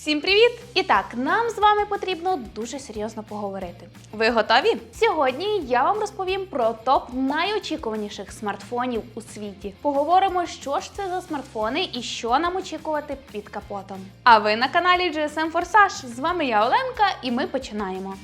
Всім привіт! І так, нам з вами потрібно дуже серйозно поговорити. Ви готові? Сьогодні я вам розповім про топ найочікуваніших смартфонів у світі. Поговоримо, що ж це за смартфони і що нам очікувати під капотом. А ви на каналі GSM Forsage. З вами я Оленка, і ми починаємо.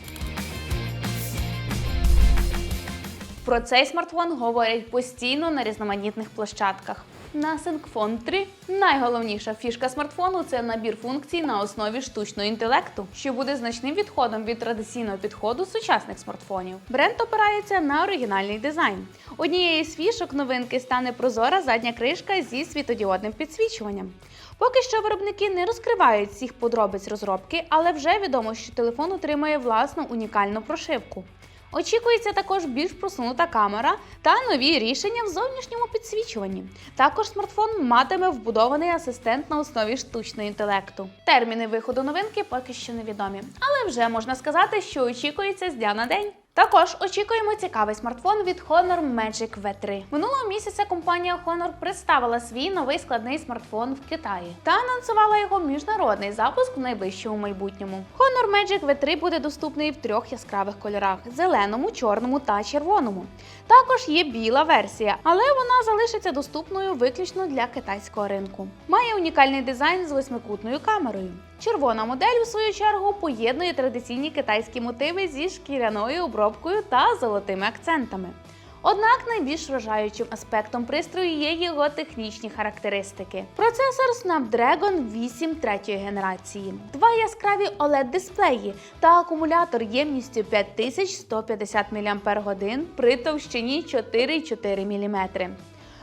Про цей смартфон говорять постійно на різноманітних площадках. На Sync 3 найголовніша фішка смартфону це набір функцій на основі штучного інтелекту, що буде значним відходом від традиційного підходу сучасних смартфонів. Бренд опирається на оригінальний дизайн. Однією з фішок новинки стане прозора задня кришка зі світодіодним підсвічуванням. Поки що виробники не розкривають всіх подробиць розробки, але вже відомо, що телефон отримає власну унікальну прошивку. Очікується також більш просунута камера та нові рішення в зовнішньому підсвічуванні. Також смартфон матиме вбудований асистент на основі штучного інтелекту. Терміни виходу новинки поки що невідомі, але вже можна сказати, що очікується з дня на день. Також очікуємо цікавий смартфон від Honor Magic V3. Минулого місяця компанія Honor представила свій новий складний смартфон в Китаї та анонсувала його міжнародний запуск в найближчому майбутньому. Honor Magic V3 буде доступний в трьох яскравих кольорах: зеленому, чорному та червоному. Також є біла версія, але вона залишиться доступною виключно для китайського ринку. Має унікальний дизайн з восьмикутною камерою. Червона модель, у свою чергу, поєднує традиційні китайські мотиви зі шкіряною обробкою та золотими акцентами. Однак найбільш вражаючим аспектом пристрою є його технічні характеристики. Процесор Snapdragon 8 третьої генерації, два яскраві OLED-дисплеї та акумулятор ємністю 5150 мАч при товщині 4,4 мм.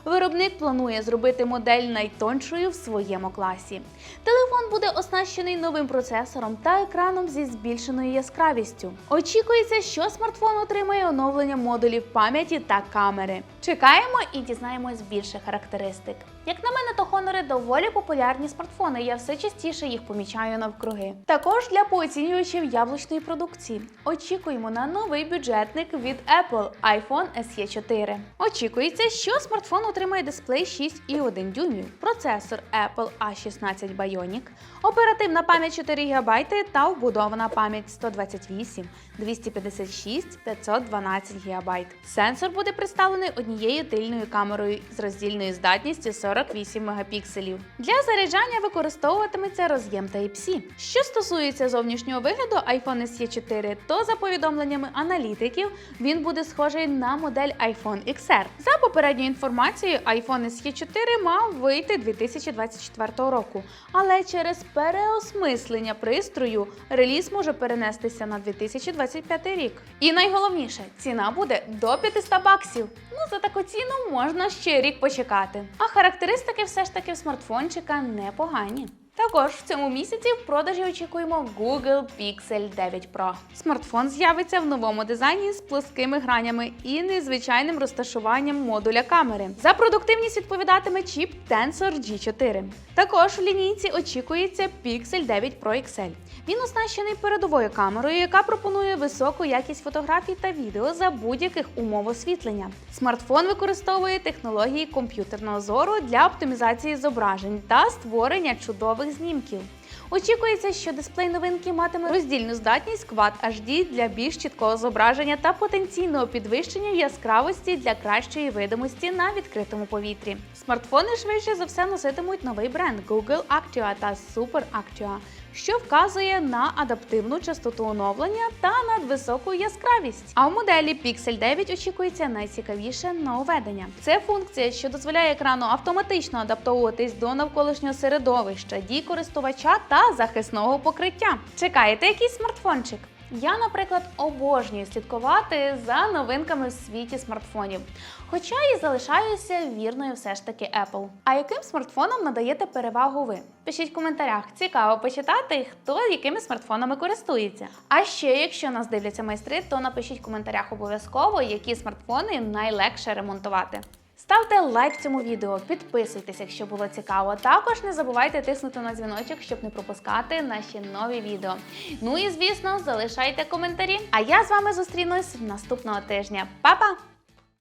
Виробник планує зробити модель найтоншою в своєму класі. Телефон буде оснащений новим процесором та екраном зі збільшеною яскравістю. Очікується, що смартфон отримає оновлення модулів пам'яті та камери. Чекаємо і дізнаємось більше характеристик. Як на мене, то Honor доволі популярні смартфони. Я все частіше їх помічаю навкруги. Також для пооцінювачів яблучної продукції очікуємо на новий бюджетник від Apple iPhone SE 4. Очікується, що смартфон отримає дисплей 6,1 дюймів, процесор Apple A16 Bionic, оперативна пам'ять 4 ГБ та вбудована пам'ять 128, 256, 512 ГБ. Сенсор буде представлений однією тильною камерою з роздільною здатністю 48 мегапікселів. Для заряджання використовуватиметься роз'єм Type-C. Що стосується зовнішнього вигляду iPhone SE 4, то за повідомленнями аналітиків він буде схожий на модель iPhone XR. За попередньою інформацією, iPhone SE 4 мав вийти 2024 року, але через переосмислення пристрою реліз може перенестися на 2025 рік. І найголовніше, ціна буде до 500 баксів. Ну за таку ціну можна ще рік почекати. А характеристики все ж таки в смартфончика непогані. Також в цьому місяці в продажі очікуємо Google Pixel 9 Pro. Смартфон з'явиться в новому дизайні з плоскими гранями і незвичайним розташуванням модуля камери. За продуктивність відповідатиме чіп Tensor G4. Також в лінійці очікується Pixel 9 Pro XL. Він оснащений передовою камерою, яка пропонує високу якість фотографій та відео за будь-яких умов освітлення. Смартфон використовує технології комп'ютерного зору для оптимізації зображень та створення чудових знімків. Очікується, що дисплей новинки матиме роздільну здатність Quad HD для більш чіткого зображення та потенційного підвищення яскравості для кращої видимості на відкритому повітрі. Смартфони швидше за все носитимуть новий бренд Google Actua та Super Actua, що вказує на адаптивну частоту оновлення та надвисоку яскравість. А в моделі Pixel 9 очікується найцікавіше нововведення. Це функція, що дозволяє екрану автоматично адаптовуватись до навколишнього середовища, дій користувача та захисного покриття. Чекаєте якийсь смартфончик? Я, наприклад, обожнюю слідкувати за новинками в світі смартфонів, хоча і залишаюся вірною все ж таки Apple. А яким смартфоном надаєте перевагу ви? Пишіть в коментарях, цікаво почитати, хто якими смартфонами користується. А ще, якщо нас дивляться майстри, то напишіть в коментарях обов'язково, які смартфони найлегше ремонтувати. Ставте лайк цьому відео, підписуйтесь, якщо було цікаво. Також не забувайте тиснути на дзвіночок, щоб не пропускати наші нові відео. Ну і звісно, залишайте коментарі. А я з вами зустрінусь наступного тижня. Па-па!